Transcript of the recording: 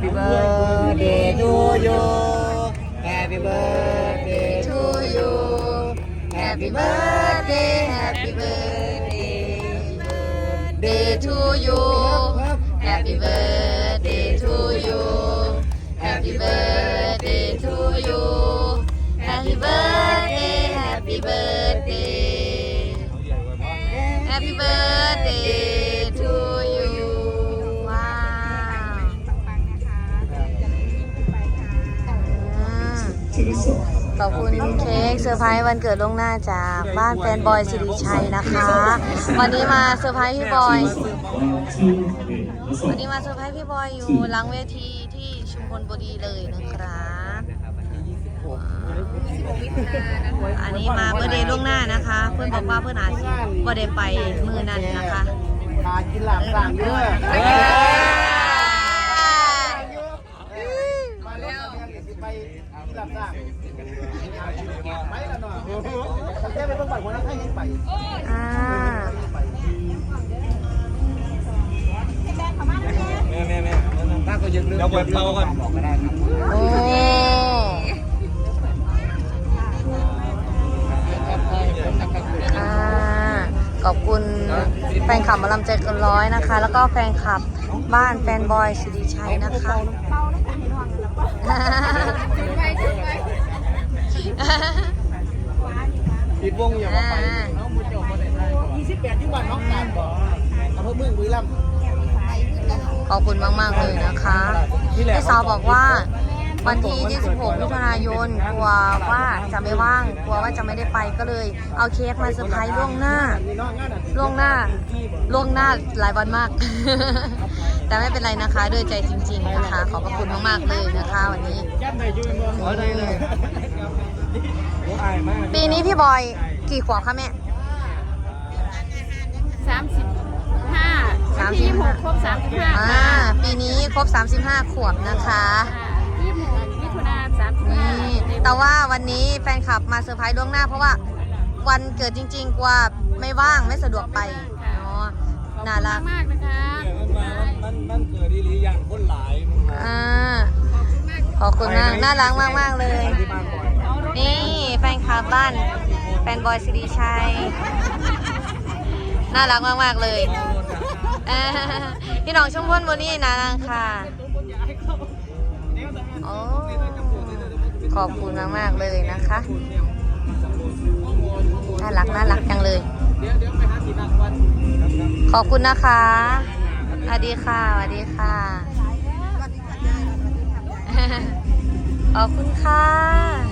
Happy birthday to you. Happy birthday to you. Happy birthday Happy birthday. Day to you. Happy birthday ขอบคุณเค้กเซอร์ไพรส์วันเกิดล่วงหน้าจากบ้านแฟนบอยสิริชัยนะคะ วันนี้มาเซอร์ไพรส์พี่บอยวันนี้มาเซอร์ไพรส์พี่บอยอยู่หลังเวทีที่ชุมพลบุรีเลยนะครับอันนี้มาเบอร์เดย์ล่วงหน้านะคะ เพื่อนบอกว่าเพื่อนอาจสิบ่ได้ไปมือนั้นนะคะกินหลามสั่งเด้อมาแล้ว ไปกินหลามสั่งไปแล้วเนาะแค่ไปเบิ่งบัตรคนนั้นให้ยังไปอ่าแม่แม่แม่ถ้าก็ยังเรื่องเดี๋ยวเปิดเตาก่อนบอกก็ได้ครับโอ้อ่าขอบคุณแฟนคลับหมาลำใจเกินร้อยนะคะ แล้วก็แฟนคลับบ้านแฟนบอยสิริชัยนะคะ ปิด วงอย่าว่าไปน้องมือเจ้าบ่ได้ได้ยี่สิบแปดที่วันน้องการบ่อำเภอเมืองบุรีรัมย์ขอบคุณมากๆเลยนะคะพี่สาวบอกว่าวันที่ 26 มิถุนายน กลัวว่าจะไม่ว่าง กลัวว่าจะไม่ได้ไปก็เลย เอาเค้กมาเซอร์ไพรส์ล่วงหน้ามีน้องงานอะล่วงหน้า ล่วงหน้าหลายวันมาก แต่ไม่เป็นไรนะคะ ด้วยใจจริง ๆ นะคะ ขอบพระคุณมากๆเลยนะคะ วันนี้แก้มไหนอยู่ในเมืองขอได้เลยโอ้อายมากปีนี้พี่บอย กี่ขวบคะแม่ สามสิบห้าสามวันสิที่บยี่ห้าหกครบสามสิบห้าอ่าปีนี้ครบ 35 ขวบนะคะ ยี่หกมิถุนาสามสิบห้านี่ แต่ว่าวันนี้แฟนคลับมาเซอร์ไพรส์ล่วงหน้า เพราะว่าวันเกิดจริงๆกว่าไม่ว่างไม่สะดวกไปเนาะน่ารัก มากนะคะมันมามันมันเกิดดีหรืออย่างคนหลายอ่า ขอบคุณมาก น่ารักมากๆเลย ที่บ้านบ่อย นี่แฟนคลับบ้าน แฟนบอยสิริชัย น่ารักมาก ๆ เลยพี่น้องชมพ่นโมนี่นะค่ะโอ้ขอบคุณมากๆเลยนะคะ น่ารักน่ารักจังเลย ขอบคุณนะคะสวัสดีค่ะสวัสดีค่ะขอบคุณค่ะ